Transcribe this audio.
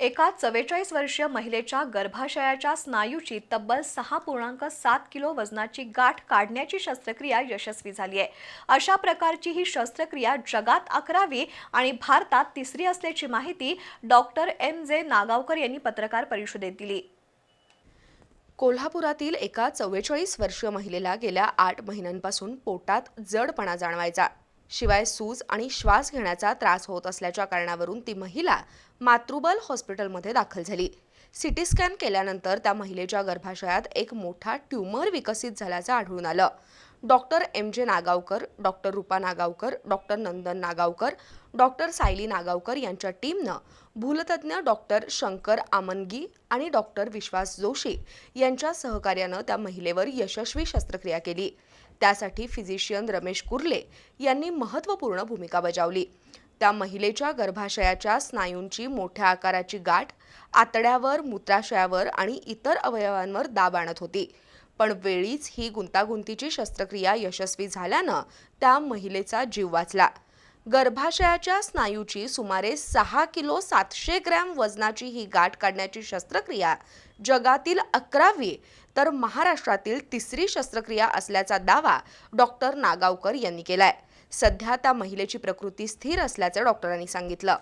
एका चव्वेचाळीस वर्षीय महिलेच्या गर्भाशयाच्या स्नायूची तब्बल सहा पूर्णांक सात किलो वजनाची गाठ काढण्याची शस्त्रक्रिया यशस्वी झाली आहे. अशा प्रकारची ही शस्त्रक्रिया जगात अकरावी आणि भारतात तिसरी असल्याची माहिती डॉक्टर एम. जे. नागावकर यांनी पत्रकार परिषदेत दिली. कोल्हापुरातील एका चव्वेचाळीस वर्षीय महिलेला गेल्या आठ महिन्यांपासून पोटात जडपणा जाणवायचा. शिवाय सूज आणि श्वास घेण्याचा त्रास होत असल्याच्या कारणावरून ती महिला मातृबल हॉस्पिटलमध्ये दाखल झाली. सिटी स्कॅन केल्यानंतर त्या महिलेच्या गर्भाशयात एक मोठा ट्यूमर विकसित झाल्याचं आढळून आलं. Doctor M J Nagavkar doctor Rupa Nagavkar doctor Nandan Nagavkar doctor Sayali Nagavkar यांच्या टीमनं भूलतज्ञ डॉक्टर शंकर आमनगी आणि डॉक्टर विश्वास जोशी यांच्या सहकार्यानं त्या महिलेवर यशस्वी शस्त्रक्रिया केली. त्यासाठी फिजिशियन रमेश कुर्ले यांनी महत्त्वपूर्ण भूमिका बजावली. त्या महिलेच्या गर्भाशयाच्या स्नायूंची मोठ्या आकाराची गाठ आतड्यावर मूत्राशयावर आणि इतर अवयवांवर दाब आणत होती. पण वेळीच ही गुंतागुंतीची शस्त्रक्रिया यशस्वी झाल्यानं त्या महिलेचा जीव वाचला. गर्भाशयाच्या स्नायूची सुमारे सहा किलो सातशे ग्रॅम वजनाची ही गाठ काढण्याची शस्त्रक्रिया जगातील अकरावी तर महाराष्ट्रातील तिसरी शस्त्रक्रिया असल्याचा दावा डॉक्टर नागावकर यांनी केलाय. सध्या त्या महिलेची प्रकृती स्थिर असल्याचं डॉक्टरांनी सांगितलं.